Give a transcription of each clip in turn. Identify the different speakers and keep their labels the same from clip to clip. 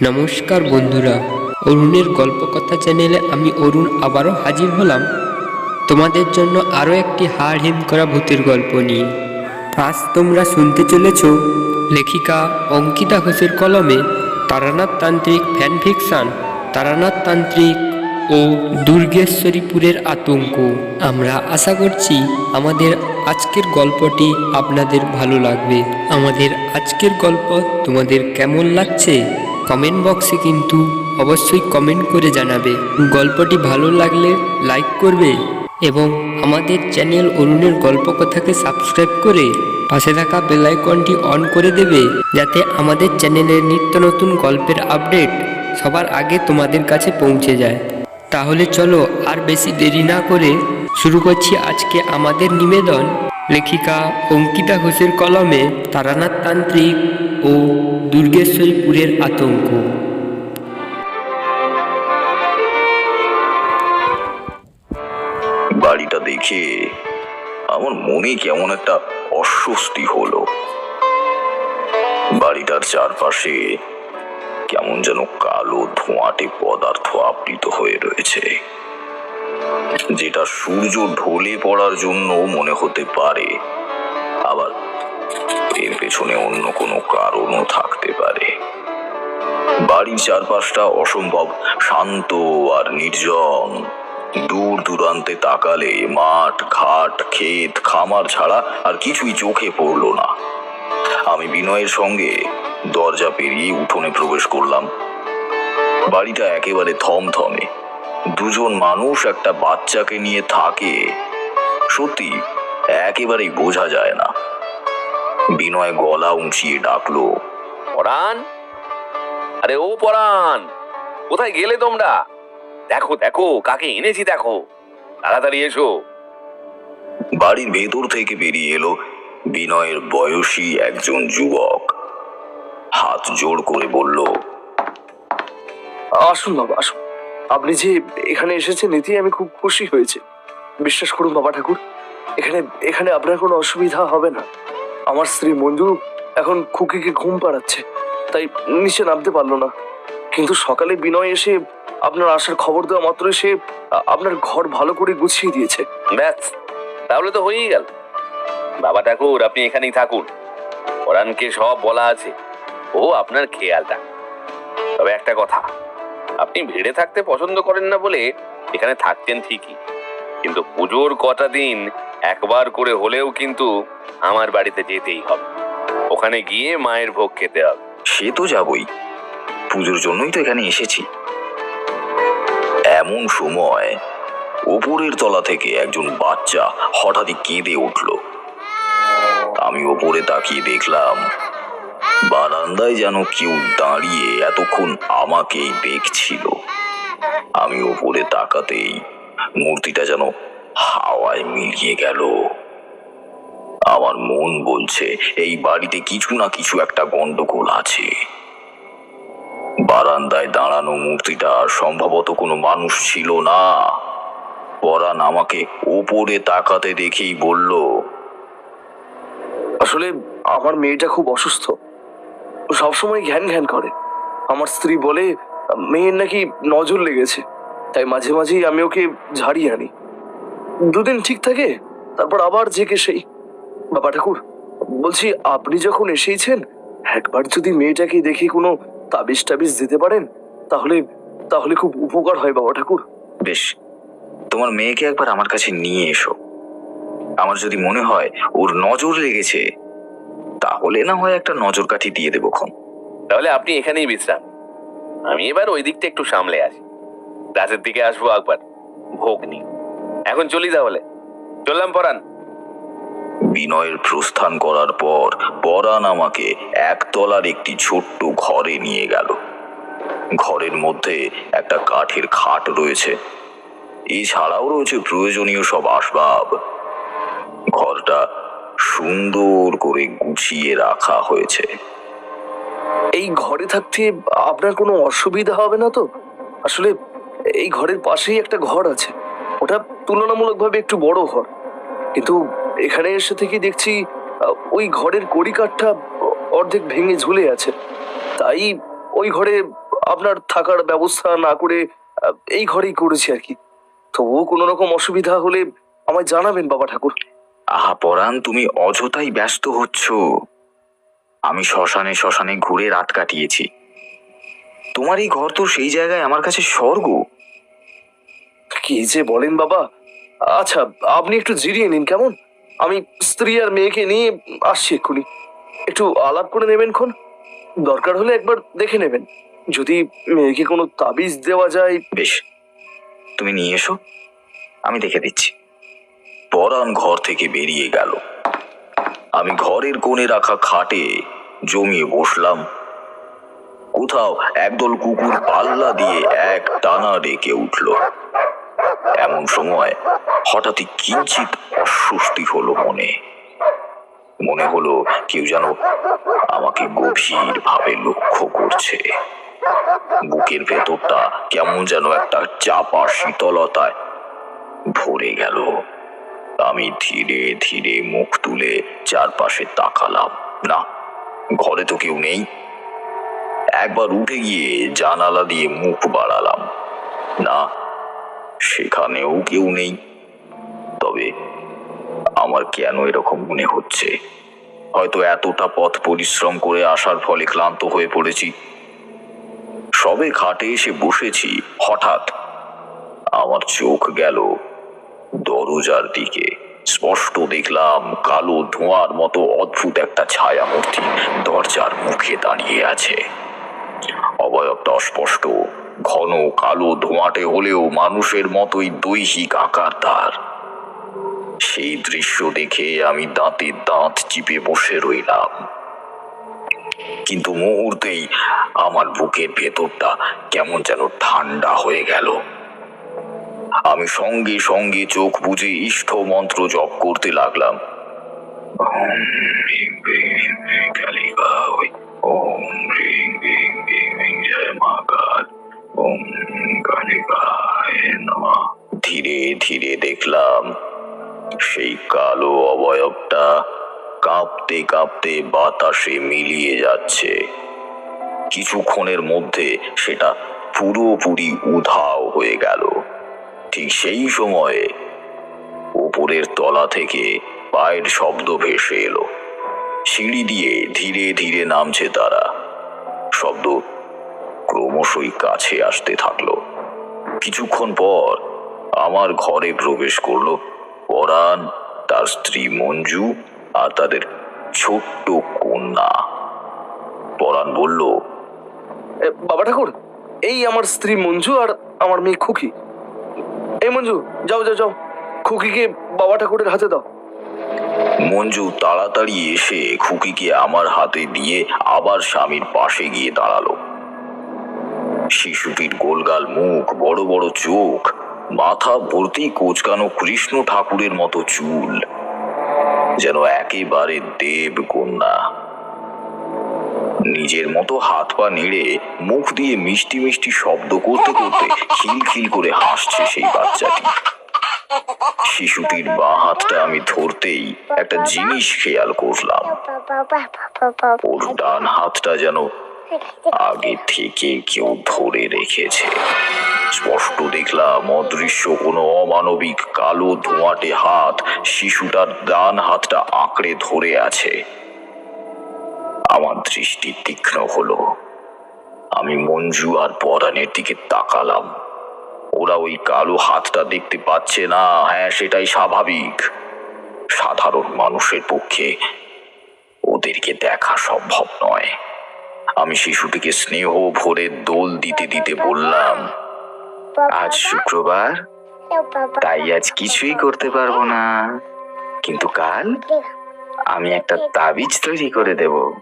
Speaker 1: নমস্কার বন্ধুরা, অরুণের গল্পকথা চ্যানেলে আমি অরুণ আবারও হাজির হলাম। তোমাদের জন্য আরও একটি হাড় হিম করা ভূতের গল্প নিয়ে। আজ তোমরা শুনতে চলেছ লেখিকা অঙ্কিতা ঘোষের কলমে তারানাথ তান্ত্রিক ফ্যান ফিকশন তারানাথ তান্ত্রিক ও দুর্গেশ্বরীপুরের আতঙ্ক। আমরা আশা করছি আমাদের আজকের গল্পটি আপনাদের ভালো লাগবে। আমাদের আজকের গল্প তোমাদের কেমন লাগছে? কমেন্ট বক্সে কিন্তু অবশ্যই কমেন্ট করে জানাবে। গল্পটি ভালো লাগলে লাইক করবে এবং আমাদের চ্যানেল অরুণের গল্প কথাকে সাবস্ক্রাইব করে পাশে থাকা বেল আইকনটি অন করে দেবে, যাতে আমাদের চ্যানেলের নিত্য নতুন গল্পের আপডেট সবার আগে তোমাদের কাছে পৌঁছে যায়। তাহলে চলো আর বেশি দেরি না করে শুরু করছি আজকে আমাদের নিবেদন। লেখিকা অঙ্কিতা ঘোষের কলমে তারানাথ তান্ত্রিক ও দুর্গেশ্বরীপুরের আতঙ্ক।
Speaker 2: বাড়িটা দেখে আমার মনে কেমন একটা অস্বস্তি হলো। বাড়িটার চারপাশে কেমন যেন কালো ধোঁয়াটে পদার্থ আবৃত হয়ে রয়েছে। যেটা সূর্য ঢলে পড়ার জন্য মনে হতে পারে। আবার এর পেছনে অন্য কোনো কারণও থাকতে পারে। বাড়ির চারপাশটা অসম্ভব শান্ত আর নির্জন। দূর দূরান্তে তাকালে মাঠ, ঘাট, ক্ষেত, খামার ছাড়া আর কিছুই চোখে পড়ল না। আমি বিনয়ের সঙ্গে দরজা পেরিয়ে উঠোনে প্রবেশ করলাম। বাড়িটা একেবারে থমথমে। দুজন মানুষ একটা বাচ্চাকে নিয়ে থাকে। সত্যি একেবারেই বোঝা যায় না। বিনয় গলা উঁচিয়ে ডাকলো।
Speaker 3: পরাণ? আরে ও পরাণ কোথায় গেলে তোমরা? দেখো দেখো কাকে এনেছি দেখো। তাড়াতাড়ি এসো।
Speaker 2: বাড়ির ভেতর থেকে বেরিয়ে এলো বিনয়ের বয়সী একজন যুবক। হাত জোড় করে বলল
Speaker 4: আসুন বাবা আসুন। আপনি যে এখানে এসেছেন এতেই আমি খুব খুশি হয়েছি। বিশ্বাস করুন বাবা ঠাকুর এখানে এখানে আপনার কোনো অসুবিধা হবে না। আমার স্ত্রী মঞ্জু এখন খুকিকে ঘুম পাড়াচ্ছে, তাই নিচে নামতে পারল না। কিন্তু সকালে বিনয় এসে আপনার আসার খবর দেওয়া মাত্র সে আপনার ঘর ভালো করে গুছিয়ে দিয়েছে।
Speaker 3: ব্যাস, তাহলে তো হয়েই গেল। বাবা ঠাকুর, আপনি এখানেই থাকুন। পরাণকে সব বলা আছে। ও আপনার খেয়ালটা। তবে একটা কথা, আপনি ভিড়ে থাকতে পছন্দ করেন না বলে এখানে থাকতেন ঠিকই। কিন্তু পুজোর কটা দিন একবার করে হলেও কিন্তু আমার বাড়িতে যেতেই হবে। ওখানে গিয়ে মায়ের ভোগ খেতে হবে।
Speaker 2: সে তো যাবই। পুজোর জন্যই তো এখানে এসেছি। এমন সময় ওপরের তলা থেকে একজন বাচ্চা হঠাৎই কেঁদে উঠল। আমি ওপরে তাকিয়ে দেখলাম, বারান্দায় যেন কেউ দাঁড়িয়ে এতক্ষণ আমাকেই দেখছিল। আমি ওপরে তাকাতেই মূর্তিটা যেন হাওয়ায় মিলিয়ে গেল। আমার মন বলছে, এই বাড়িতে কিছু না কিছু একটা গন্ডগোল আছে। বারান্দায় দাঁড়ানো মূর্তিটা সম্ভবত কোনো মানুষ ছিল না। পরাণ আমাকে ওপরে তাকাতে দেখেই বলল,
Speaker 4: আসলে আমার মেয়েটা খুব অসুস্থ। সবসময় ঘ্যান ঘ্যান করে। আমার স্ত্রী বলে, মেয়ের নাকি নজর লেগেছে। তাই মাঝে মাঝেই আমি ওকে ঝাড়িয়ে আনি। দুদিন ঠিক থাকে তারপর আবার জেগে সেই বাবা ঠাকুর বলছি আপনি যখন এসেইছেন একবার যদি মেয়েটাকে দেখে কোনো তাবিজ টাবিজ দিতে পারেন তাহলে তাহলে খুব উপকার হয় বাবা ঠাকুর।
Speaker 2: বেশ তোমার মেয়েকে একবার আমার কাছে নিয়ে এসো। আমার যদি মনে হয় ওর নজর লেগেছে তাহলে না হয় একটা নজর কাঠি দিয়ে দেবো খন
Speaker 3: তাহলে আপনি এখানেই বিশ্রাম। আমি এবার ওই দিকটা একটু সামলে আসি। রাতের দিকে আসব একবার ভোগ নি এখন চলি তাহলে। চললাম পরান
Speaker 2: বিনয়ের প্রস্থান করার পর পরাণ আমাকে একতলার একটি ছোট্ট ঘরে নিয়ে গেল। ঘরের মধ্যে একটা কাঠের খাট রয়েছে। এছাড়াও রয়েছে প্রয়োজনীয় সব আসবাব। ঘরটা সুন্দর করে গুছিয়ে রাখা হয়েছে।
Speaker 4: এই ঘরে থাকতে আপনার কোনো অসুবিধা হবে না তো? আসলে এই ঘরের পাশেই একটা ঘর আছে। ওটা তুলনামূলকভাবে একটু বড় ঘর। কিন্তু এখানে এসে থেকে দেখছি ওই ঘরের কড়িকাঠটা অর্ধেক ভেঙে ঝুলে আছে। তাই ওই ঘরে আপনার থাকার ব্যবস্থা না করে এই ঘরেই করেছি আর কি। তবুও কোনো রকম অসুবিধা হলে আমায় জানাবেন, বাবা ঠাকুর।
Speaker 2: আহা, পরাণ, তুমি অযথাই ব্যস্ত হচ্ছ। আমি শ্মশানে শ্মশানে ঘুরে রাত কাটিয়েছি। তোমার এই ঘর তো সেই জায়গায় আমার কাছে স্বর্গ।
Speaker 4: কি যে বলেন বাবা? আচ্ছা আপনি একটু জিরিয়ে নিন কেমন? আমি স্ত্রী আর মেয়েকে নিয়ে আসছি এক্ষুনি। একটু আলাপ করে নেবেন ক্ষণ দরকার হলে একবার দেখে নেবেন। যদি মেয়েকে কোনো তাবিজ দেওয়া যায়
Speaker 2: বেশ, তুমি নিয়ে এসো। আমি দেখে দিচ্ছি। পরাণ ঘর থেকে বেরিয়ে গেল। আমি ঘরের কোণে রাখা খাটে জমিয়ে বসলাম। কোথাও একদল কুকুর পাল্লা দিয়ে এক টানা ডেকে উঠল। এমন সময় হঠাৎই কিঞ্চিত অস্বস্তি হলো মনে। মনে হলো কেউ যেন আমাকে গভীর ভাবে লক্ষ্য করছে। বুকের ভেতরটা কেমন যেন একটা চাপা শীতলতায় ভরে গেল। আমি ধীরে ধীরে মুখ তুলে চারপাশে তাকালাম। না, ঘরে তো কেউ নেই। একবার উঠে গিয়ে জানালা দিয়ে মুখ বাড়ালাম। না সেখানেও কেউ নেই। তবে আমার কেন এরকম মনে হচ্ছে? হয়তো এতটা পথ পরিশ্রম করে আসার ফলে ক্লান্ত হয়ে পড়েছি। সবে খাটে এসে বসেছি, হঠাৎ আমার চোখ গেল দরজার দিকে। স্পষ্ট দেখলাম কালো ধোঁয়ার মতো অদ্ভুত একটা ছায়া মূর্তি দরজার মুখে দাঁড়িয়ে আছে। অবয়বটা অস্পষ্ট। ঘন কালো ধোঁয়াটে হলেও মানুষের মতোই দৈহিক আকার তার। সেই দৃশ্য দেখে আমি দাঁতে দাঁত চিপে বসে রইলাম। কিন্তু মুহূর্তেই আমার বুকের ভেতরটা কেমন যেন ঠান্ডা হয়ে গেল। আমি সঙ্গে সঙ্গে চোখ বুজে ইষ্ট মন্ত্র জপ করতে লাগলাম। ওম ধীরে দেখলাম সেই কালো অবয়বটা কাঁপতে কাঁপতে বাতাসে মিলিয়ে যাচ্ছে। কিছুক্ষণের মধ্যে সেটা পুরোপুরি উধাও হয়ে গেল। ঠিক সেই সময়ে ওপরের তলা থেকে পায়ের শব্দ ভেসে এলো। সিঁড়ি দিয়ে ধীরে ধীরে নামছে তারা। শব্দ ক্রমশই কাছে আসতে থাকল। কিছুক্ষণ পর আমার ঘরে প্রবেশ করল। পরাণ তার স্ত্রী মঞ্জু আর তাদের ছোট্ট কন্যা। পরাণ বলল
Speaker 4: বাবা ঠাকুর এই আমার স্ত্রী মঞ্জু আর আমার মেয়ে খুকি। এই মঞ্জু যাও যাও যাও খুকিকে বাবা ঠাকুরের হাতে দাও।
Speaker 2: মঞ্জু তাড়াতাড়ি এসে খুকিকে আমার হাতে দিয়ে আবার স্বামীর পাশে গিয়ে দাঁড়াল। শিশুটির গোলগাল মুখ বড় বড় চোখ মাথা ভর্তি কোচকানো কৃষ্ণ ঠাকুরের মতো চুল। যেন একেবারে দেব কন্যা নিজের মতো হাত পা নেড়ে মুখ দিয়ে মিষ্টি মিষ্টি শব্দ করতে করতে খিলখিল করে হাসছে সেই বাচ্চাটি। শিশুটির বাঁ হাতটা আমি ধরতেই একটা জিনিস খেয়াল করলাম। ওর ডান হাতটা যেন আগে থেকে কেউ ধরে রেখেছে। স্পষ্ট দেখলাম অদৃশ্য কোনো অমানবিক কালো ধোঁয়াটে হাত শিশুটার ডান হাতটা আঁকড়ে ধরে আছে। আমার দৃষ্টি তীক্ষ্ণ হলো। আমি মঞ্জু আর পরাণের দিকে তাকালাম। ওরা ওই কালো হাতটা দেখতে পাচ্ছে না। হ্যাঁ সেটাই স্বাভাবিক। সাধারণ মানুষের পক্ষে ওদেরকে দেখা সম্ভব নয়। আমি শিশুটিকে স্নেহ ভরে দোল দিতে দিতে বললাম আজ শুক্রবার তাই আজ কিছুই করতে পারব না। কিন্তু কাল আমি একটা তাবিজ তৈরি করে দেব।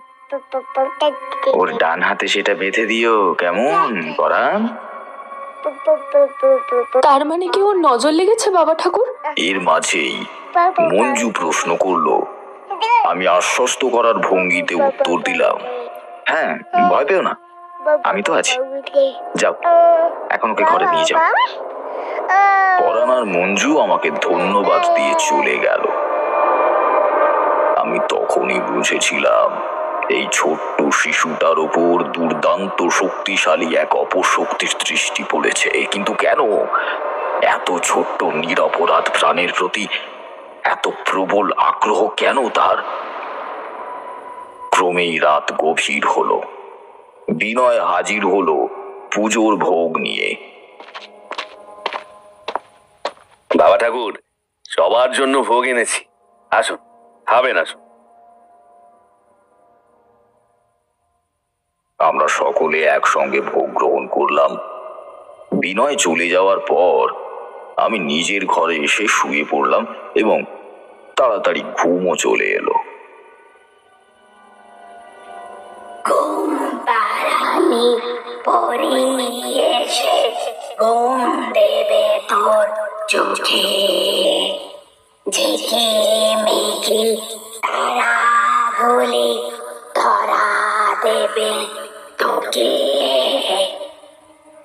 Speaker 2: ওর ডান হাতে সেটা বেঁধে দিও কেমন? পরাণ?
Speaker 5: তার মানে কি ওর নজর লেগেছে বাবা ঠাকুর?
Speaker 2: এর মাঝেই মঞ্জু প্রশ্ন করল। আমি আশ্বস্ত করার ভঙ্গিতে উত্তর দিলাম হ্যাঁ ভয় পেও না। আমি তো আছি। যাও, এখন ওকে ঘরে নিয়ে যাও। পরাণ আর মঞ্জু আমাকে ধন্যবাদ দিয়ে চলে গেল। আমি তখনই বুঝেছিলাম, এই ছোট্ট শিশুটার উপর দুর্দান্ত শক্তিশালী এক অপশক্তির দৃষ্টি পড়েছে। কিন্তু কেন এত ছোট্ট নিরপরাধ প্রাণের প্রতি এত প্রবল আগ্রহ কেন তার? ক্রমেই রাত গভীর হলো। বিনয় হাজির হলো পুজোর ভোগ নিয়ে।
Speaker 3: বাবা ঠাকুর, সবার জন্য ভোগ এনেছি। আসুন, খাবেন, আসুন।
Speaker 2: আমরা সকলে একসঙ্গে ভোগ গ্রহণ করলাম। বিনয় চলে যাওয়ার পর আমি নিজের ঘরে এসে শুয়ে পড়লাম এবং তাড়াতাড়ি ঘুমও চলে এলো।
Speaker 6: পরিয়েছে। ঘুম দেবে তোর চোখে। ঝিঝি মিঝি তারা গুলি ধরা দেবে তোকে।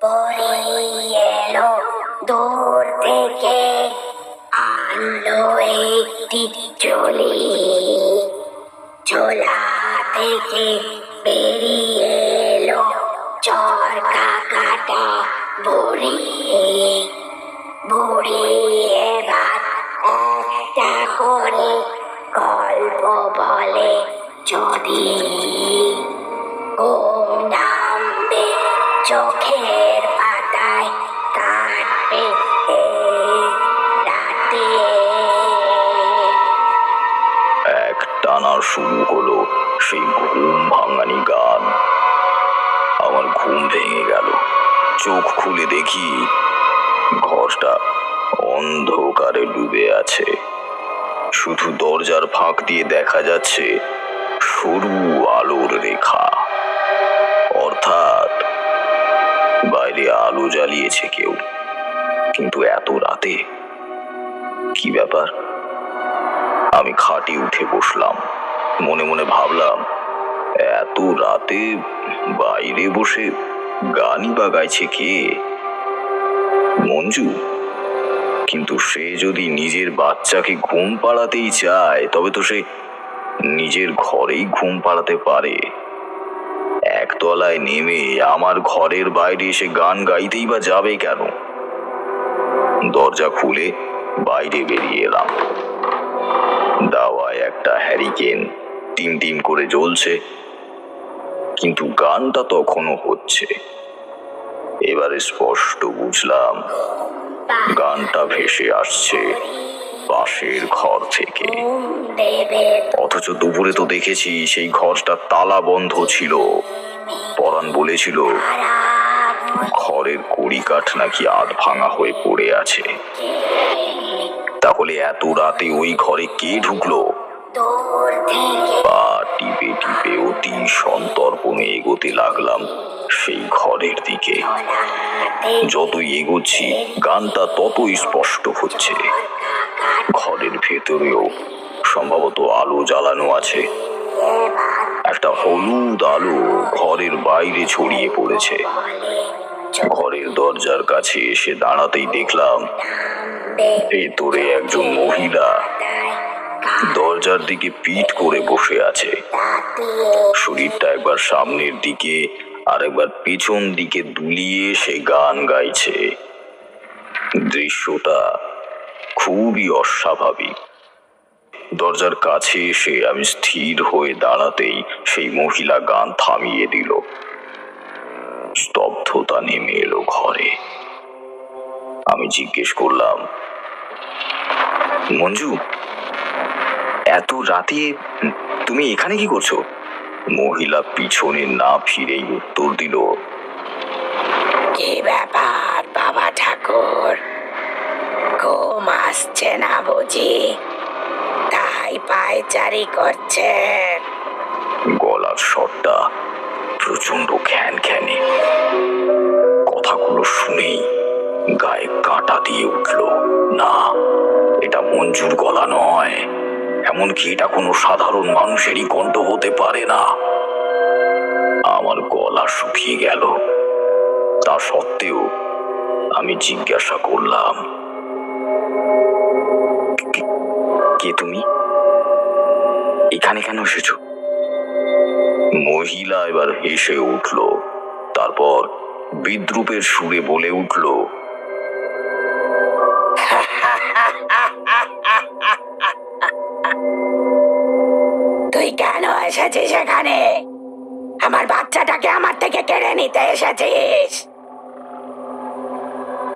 Speaker 6: পরিয়েলো দূর থেকে, আনলো একটি চলি। ঝোলা থেকে বেরিয়ে এলো কাটা বুড়ি বুড়ি এবার একটা করে গল্প বলে যদি ঘুম নামবে চোখের পাতায় কাটবে রাতে।
Speaker 2: এক টানা শুরু হলো সেই ঘুম ভাঙানি গান। আমার ঘুম ভেঙে গেল। চোখ খুলে দেখি ঘরটা অন্ধকারে ডুবে আছে। শুধু দরজার ফাঁক দিয়ে দেখা যাচ্ছে সরু আলোর রেখা। অর্থাৎ বাইরে আলো জ্বালিয়েছে কেউ। কিন্তু এত রাতে কি ব্যাপার? আমি খাটে উঠে বসলাম। মনে মনে ভাবলাম, এত রাতে বাইরে বসে গানই বা গাইছে কে? মঞ্জু? কিন্তু সে যদি নিজের বাচ্চাকে ঘুম পাড়াতেই চায়, তবে তো সে নিজের ঘরেই ঘুম পাড়াতে পারে। একতলায় নেমে আমার ঘরের বাইরে এসে গান গাইতেই বা যাবে কেন? দরজা খুলে বাইরে বেরিয়ে এলাম। দাওয়ায় একটা হ্যারিকেন টিম টিম করে জ্বলছে। কিন্তু গানটা তখনও হচ্ছে। এবারে স্পষ্ট বুঝলাম গানটা ভেসে আসছে পাশের ঘর থেকে। অথচ দুপুরে তো দেখেছি সেই ঘরটা তালা বন্ধ ছিল। পরাণ বলেছিল ঘরের কড়িকাঠ নাকি আধ ভাঙা হয়ে পড়ে আছে। তাহলে এত রাতে ওই ঘরে কে ঢুকলো? পা টিপে টিপে অতি সন্তর্পণে এগোতে লাগলাম সেই ঘরের দিকে। যতই এগোচ্ছি, গানটা ততই স্পষ্ট হচ্ছে। ঘরের ভেতরেও সম্ভবত আলো জ্বালানো আছে। একটা হলুদ আলো ঘরের বাইরে ছড়িয়ে পড়েছে। ঘরের দরজার কাছে এসে দাঁড়াতেই দেখলাম ভেতরে একজন মহিলা দরজার দিকে পিঠ করে বসে আছে। শরীরটা একবার সামনের দিকে আর একবার পেছন দিকে দুলিয়ে সে গান গাইছে। দৃশ্যটা খুবই অস্বাভাবিক। দরজার কাছে এসে আমি স্থির হয়ে দাঁড়াতেই সেই মহিলা গান থামিয়ে দিল। স্তব্ধতা নেমে এলো ঘরে। আমি জিজ্ঞেস করলাম, মঞ্জু এত রাতে তুমি এখানে কি করছ? মহিলা পিছনে না ফিরেই উত্তর দিল।
Speaker 6: কি ব্যাপার বাবা ঠাকুর? ঘুম আসছে না বুঝি? তাই পায়চারি করছেন।
Speaker 2: গলার স্বরটা প্রচণ্ড খ্যান খ্যানে কথাগুলো শুনেই গায়ে কাঁটা দিয়ে উঠল। না এটা মঞ্জুর গলা নয়। এমনকি এটা কোনো সাধারণ মানুষেরই কণ্ঠ হতে পারে না? আমার গলা শুকিয়ে গেল। তা সত্ত্বেও আমি জিজ্ঞাসা করলাম "কে- তুমি? এখানে কেন এসেছ? মহিলা এবার হেসে উঠল, তারপর বিদ্রুপের সুরে বলে উঠল
Speaker 6: এসেছিস এখানে? আমার বাচ্চাটাকে আমার থেকে কেড়ে নিতে এসেছিস।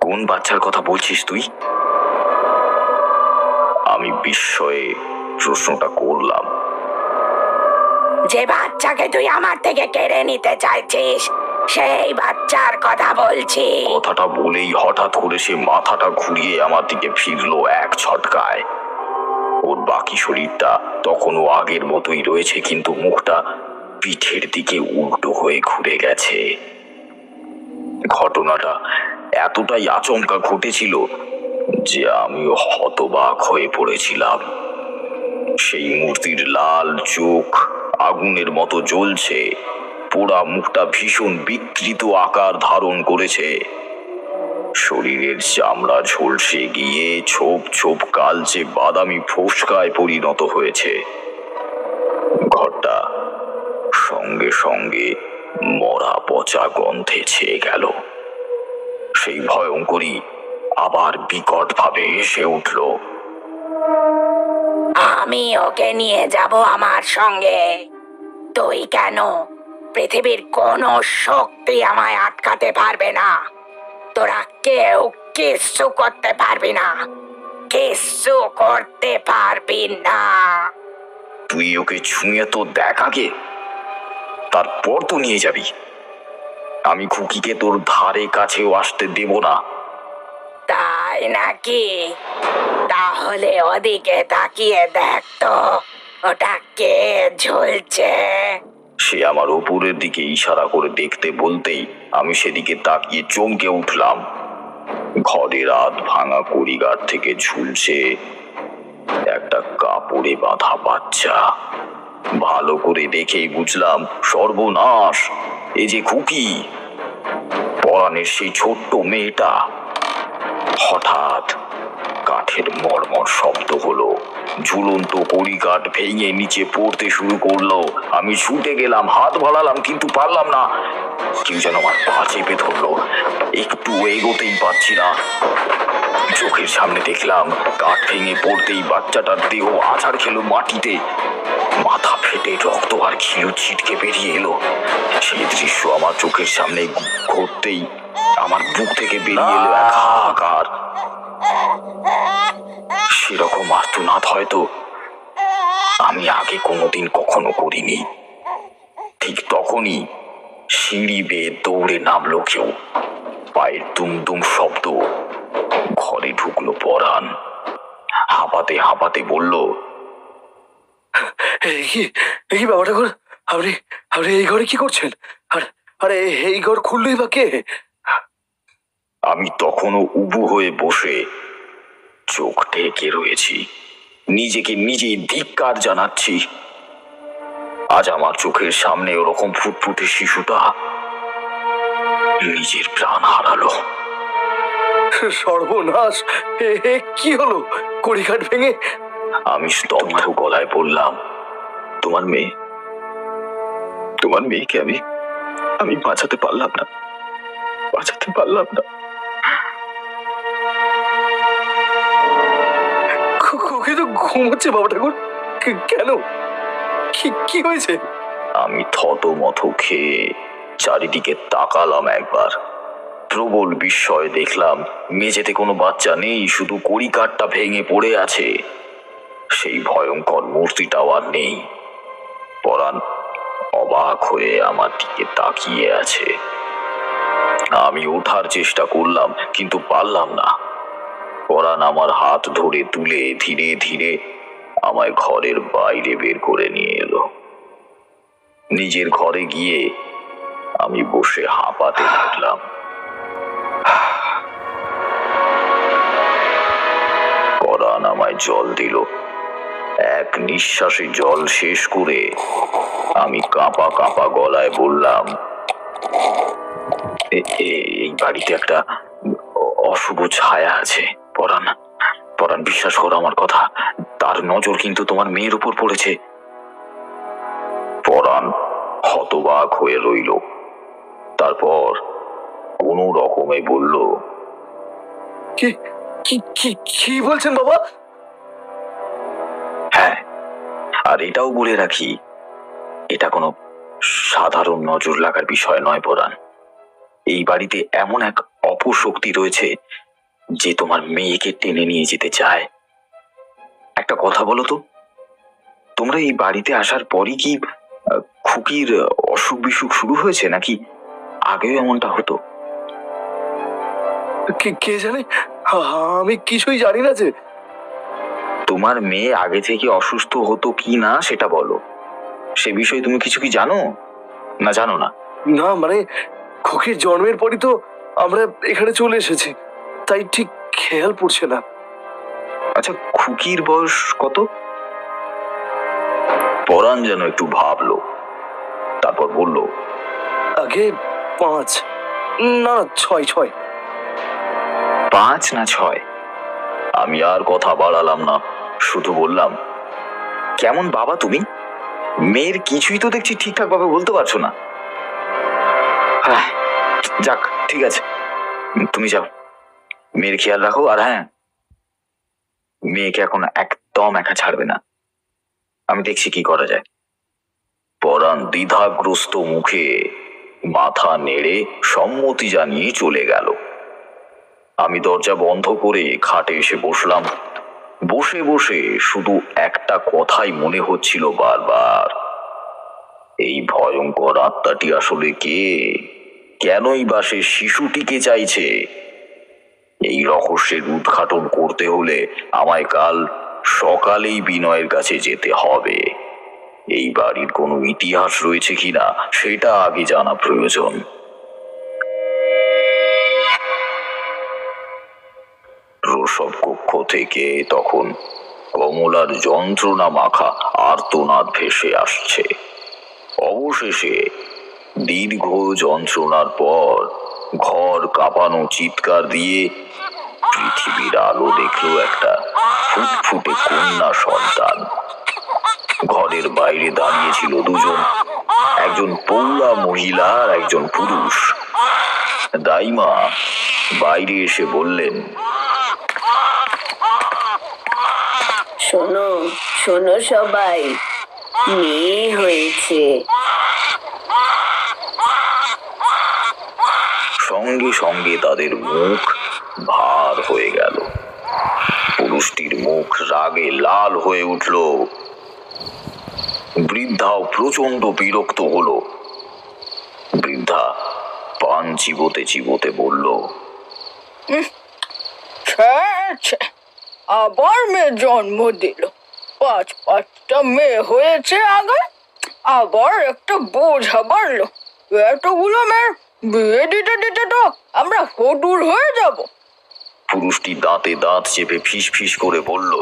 Speaker 2: কোন বাচ্চার কথা বলছিস তুই? আমি বিস্ময়ে প্রশ্নটা করলাম।
Speaker 6: যে বাচ্চাকে তুই আমার থেকে কেড়ে নিতে চাইছিস সেই বাচ্চার কথা বলছি
Speaker 2: কথাটা বলেই হঠাৎ করে সে মাথাটা ঘুরিয়ে আমার দিকে ফিরলো এক ছটকায়। বাকি শরীরটা তখনও আগের মতোই রয়েছে, কিন্তু মুখটা পিঠের দিকে উল্টো হয়ে ঘুরে গেছে। ঘটনাটা এতটাই আচমকা ঘটেছিল যে আমিও হতবাক হয়ে পড়েছিলাম। সেই মূর্তির লাল চোখ আগুনের মতো জ্বলছে, পোড়া মুখটা ভীষণ বিকৃত আকার ধারণ করেছে। শরীরের চামড়া ঝলসে গিয়ে ছোপ ছোপ কালচে বাদামি ফোসকায় পরিণত হয়েছে। ঘরটা সঙ্গে সঙ্গে মরা পচা গন্ধে ছেয়ে গেল। সেই ভয়ঙ্করী আবার বিকট ভাবে এসে উঠল।
Speaker 6: আমি ওকে নিয়ে যাব আমার সঙ্গে। তুই কেন? পৃথিবীর কোনো শক্তি আমায় আটকাতে পারবে না। তোরা কেউ কিচ্ছু করতে পারবি না। কিচ্ছু করতে পারবি না।
Speaker 2: তুই ওকে ছুঁয়ে তো দেখ আগে। তারপর তো নিয়ে যাবি। আমি খুকিকে তোর ধারে কাছেও আসতে দেব না।
Speaker 6: তাই নাকি? তাহলে ওদিকে তাকিয়ে দেখ তো ওটা কে ঝুলছে?
Speaker 2: সে আমার উপরের দিকে ইশারা করে দেখতে বলতেই আমি সেদিকে তাকিয়ে চমকে উঠলাম। ঘরের রাত ভাঙা কড়িগার থেকে ঝুলছে একটা কাপড়ে বাঁধা বাচ্চা। ভালো করে দেখেই বুঝলাম সর্বনাশ, এ যে খুকি। পরাণের সেই ছোট্ট মেয়েটা। হঠাৎ কাঠের মর্মর শব্দ হলো। ঝুলন্ত কড়িকাঠ ভেঙে নিচে পড়তে শুরু করল। আমি ছুটে গেলাম, হাত বাড়ালাম, কিন্তু পারলাম না। কেউ যেন আমার পা চেপে ধরলো। একটু এগোতেই পারছি না। চোখের সামনে দেখলাম, কাঠ ভেঙে পড়তেই বাচ্চাটার দেহ আছাড় খেলো মাটিতে। মাথা ফেটে রক্ত আর খিলু ছিটকে বেরিয়ে এলো। সেই দৃশ্য আমার চোখের সামনে ঘটতেই আমার বুক থেকে বেরিয়ে এলো এক হাহাকার। সেরকম আর্তনাদ হয়তো আমি আগে কোনোদিন কখনো করিনি। ঠিক তখনই সিঁড়ি বেয়ে দৌড়ে নামলো কেউ। পায়ের দুমদুম শব্দ ঘরে ঢুকলো পরাণ। হাঁপাতে হাঁপাতে বলল
Speaker 4: কি ঠাকুর? আপনি আপনি এই ঘরে কি করছেন? আর, আরে এই ঘর খুললেই বা কে?
Speaker 2: আমি তখনও উবু হয়ে বসে চোখ ঢেকে রয়েছি। নিজেকে নিজেই ধিক্কার জানাচ্ছি। আজ আমার চোখের সামনে ওরকম ফুটফুটে শিশুটা নিজের প্রাণ হারালো।
Speaker 4: সর্বনাশ! কি হলো? কড়িঘাট ভেঙে
Speaker 2: আমি স্তব্ধ গলায় বললাম তোমার মেয়ে? তোমার মেয়েকে আমি আমি বাঁচাতে পারলাম না। বাঁচাতে পারলাম না।
Speaker 4: ঘুমোচ্ছে বাবা ঠাকুর? কেন? কি কি হয়েছে?
Speaker 2: আমি থতমথ খেয়ে চারিদিকে তাকালাম একবার। প্রবল বিস্ময়ে দেখলাম, মেঝেতে কোনো বাচ্চা নেই, শুধু কড়িকাঠটা ভেঙে পড়ে আছে। সেই ভয়ঙ্কর মূর্তিটাও আর নেই। পরাণ অবাক হয়ে আমার দিকে তাকিয়ে আছে। আমি ওঠার চেষ্টা করলাম, কিন্তু পারলাম না। পরাণ আমার হাত ধরে তুলে ধীরে ধীরে আমায় ঘরের বাইরে বের করে নিয়ে এলো। নিজের ঘরে গিয়ে আমি বসে হাঁপাতে লাগলাম। পরাণ আমায় জল দিল। এক নিঃশ্বাসে জল শেষ করে আমি কাঁপা কাঁপা গলায় বললাম, "এ- এ- এই বাড়িতে একটা অশুভ ছায়া আছে। পরাণ পরাণ বিশ্বাস করো আমার কথা। তার নজর কিন্তু তোমার মেয়ের উপর পড়েছে। পরাণ অবাক হয়ে রইল। তারপর কোনো রকমে বলল
Speaker 4: কি কি বলছেন বাবা?
Speaker 2: হ্যাঁ আর এটাও বলে রাখি এটা কোনো সাধারণ নজর লাগার বিষয় নয় পরাণ। এই বাড়িতে এমন এক অপশক্তি রয়েছে যে তোমার মেয়েকে টেনে নিয়ে যেতে চায়। একটা কথা বলো তো তোমরা এই বাড়িতে আসার পরই কি খুকির অসুখ বিসুখ শুরু হয়েছে নাকি আগেও এমনটা হতো?
Speaker 4: কে জানে? আমি কিছুই জানি না যে।
Speaker 2: তোমার মেয়ে আগে থেকে অসুস্থ হতো কি না সেটা বলো। সে বিষয়ে তুমি কিছু কি জানো? না জানো না।
Speaker 4: না মানে খুকির জন্মের পরই তো আমরা এখানে চলে এসেছি। তাই ঠিক খেয়াল পড়ছে না।
Speaker 2: আচ্ছা খুকির বয়স কত? পরাণ যেন একটু ভাবলো তারপর বলল
Speaker 4: আগে পাঁচ না ছয় ছয়।
Speaker 2: পাঁচ না ছয়? আমি আর কথা বাড়ালাম না শুধু বললাম কেমন বাবা তুমি? মেয়ের কিছুই তো দেখছি ঠিকঠাক ভাবে বলতে পারছ না। আহ, যাক ঠিক আছে। তুমি যাও। মেয়ের খেয়াল রাখো, আর হ্যাঁ মেয়েকে এখন একদম একা ছাড়বে না। আমি দেখছি কি করা যায়। পরাণ দ্বিধাগ্রস্ত মুখে মাথা নেড়ে সম্মতি জানিয়ে চলে গেল। আমি দরজা বন্ধ করে খাটে এসে বসলাম। বসে বসে শুধু একটা কথাই মনে হচ্ছিল বারবার। এই ভয়ঙ্কর আত্মাটি আসলে কে? কেনই বা সে শিশুটিকে চাইছে? এই রহস্যের উদ্ঘাটন করতে হলে আমায় কাল সকালেই বিনয়ের কাছে যেতে হবে। এই বাড়ির কোনো ইতিহাস রয়েছে কিনা, সেটা আগে জানা প্রয়োজন। প্রসব কক্ষ থেকে তখন কমলার যন্ত্রণা মাখা আর্তনাদ ভেসে আসছে। অবশেষে দীর্ঘ যন্ত্রণার পর ঘর কাঁপানো চিৎকার দিয়ে পৃথিবীর আলো দেখল একটা ফুটফুটে কন্যা সন্তান। ঘরের বাইরে দাঁড়িয়ে ছিল দুজন একজন পৌরা মহিলা আর একজন পুরুষ। দাইমা বাইরে এসে বললেন
Speaker 7: শোনো শোনো সবাই মেয়ে হয়েছে।
Speaker 2: সঙ্গে সঙ্গে তাদের মুখ ভার হয়ে গেল। পুরুষটির মুখ রাগে লাল হয়ে উঠল। বৃদ্ধাও প্রচণ্ড বিরক্ত হলো। বৃদ্ধা পান চিবোতে চিবোতে বলল
Speaker 8: আবার মেয়ে জন্ম দিল। পাঁচ পাঁচটা মেয়ে হয়েছে আগে, আবার একটা বোঝা বাড়লো। এতগুলো মেয়ের বিয়ে দিতে দিতে তো আমরা হটুর হয়ে যাব।
Speaker 2: পুরুষটি দাঁতে দাঁত চেপে ফিস ফিস করে বলল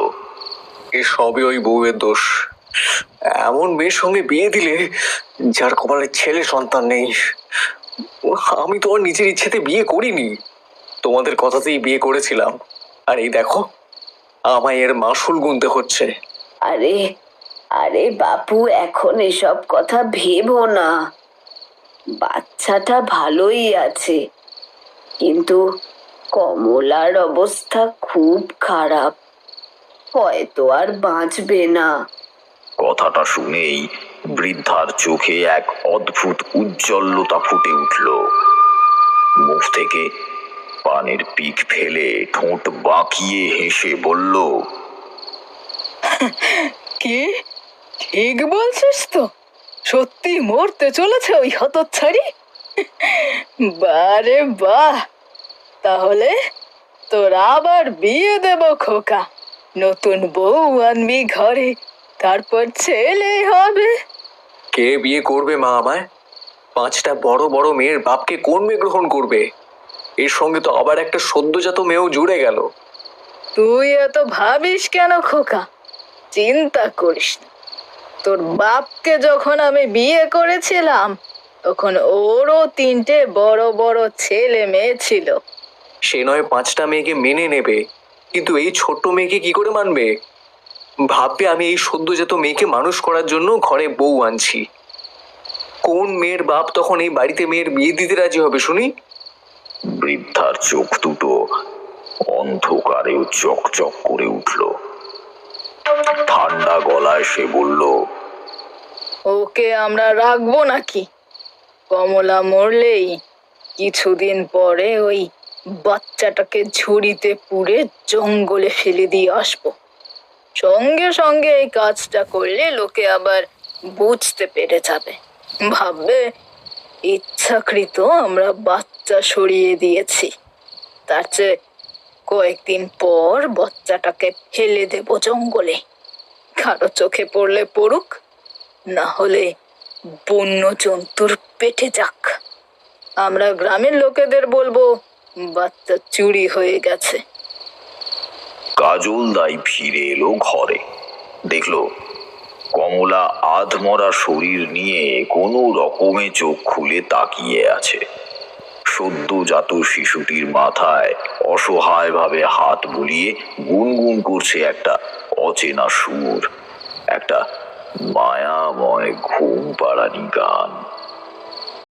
Speaker 9: এ সবই ওই বউয়ের দোষ। এমন মেয়ের সঙ্গে বিয়ে দিলে যার কপালে ছেলে সন্তান নেই আমি তোমার নিজের ইচ্ছেতে বিয়ে করিনি। তোমাদের কথাতেই বিয়ে করেছিলাম। আর এই দেখো আমায় এর মাসুল গুনতে হচ্ছে।
Speaker 7: আরে আরে বাপু এখন এসব কথা ভেবো না। বাচ্চাটা ভালোই আছে কিন্তু কমলার অবস্থা খুব খারাপ। হয়তো আর বাঁচবে না।
Speaker 2: কথাটা শুনেই বৃদ্ধার চোখে এক অদ্ভুত উজ্জ্বলতা ফুটে উঠল। মুখ থেকে পানের পিক ফেলে ঠোঁট বাঁকিয়ে হেসে বলল
Speaker 8: কি? ঠিক বলছিস তো? সত্যি মরতে চলেছে ওই হতচ্ছাড়ি? বারে বাহ! তাহলে তোর আবার বিয়ে দেব খোকা। নতুন বউ আনবি ঘরে তারপর ছেলে হবে।
Speaker 9: কে বিয়ে করবে মা আমায়? পাঁচটা বড় বড় মেয়ের বাপকে কোন মেয়ে গ্রহণ করবে? এর সঙ্গে তো আবার একটা সদ্যজাত মেয়েও জুড়ে গেল।
Speaker 8: তুই এত ভাবিস কেন খোকা? চিন্তা করিস না। তোর বাপকে যখন আমি বিয়ে করেছিলাম তখন ওরও তিনটে বড় বড় ছেলে মেয়ে ছিল।
Speaker 9: সে নয় পাঁচটা মেয়েকে মেনে নেবে। কিন্তু এই ছোট্ট মেয়েকে কি করে মানবে? ভাববে আমি এই সদ্যজাত মেয়েকে মানুষ করার জন্য ঘরে বউ আনছি। কোন মেয়ের বাপ তখন এই বাড়িতে মেয়ের বিয়ে দিতে রাজি হবে শুনি?
Speaker 2: বৃদ্ধার চোখ দুটো অন্ধকারেও চকচক করে উঠল। ঠান্ডা গলায় সে বলল
Speaker 8: ওকে আমরা রাখব নাকি? কমলা মরলেই কিছুদিন পরে ওই বাচ্চাটাকে ঝুড়িতে পুড়ে জঙ্গলে ফেলে দিয়ে আসব। সঙ্গে সঙ্গে এই কাজটা করলে লোকে আবার বুঝতে পেরে যাবে। ভাববে, ইচ্ছাকৃত আমরা বাচ্চা সরিয়ে দিয়েছি। তার চেয়ে কয়েকদিন পর বাচ্চাটাকে ফেলে দেব জঙ্গলে। কারও চোখে পড়লে পড়ুক, না হলে বন্য জন্তুর পেটে যাক। আমরা গ্রামের লোকেদের বলব বাচ্চা চুরি হয়ে গেছে।
Speaker 2: কাজল দাই ফিরে এলো ঘরে। দেখল কমলা আধমরা শরীর নিয়ে কোনো রকমে চোখ খুলে তাকিয়ে আছে। সদ্যজাত শিশুটির মাথায় অসহায়ভাবে হাত বুলিয়ে গুনগুন করছে একটা অচেনা সুর, একটা মায়াময় ঘুম পাড়ানি গান।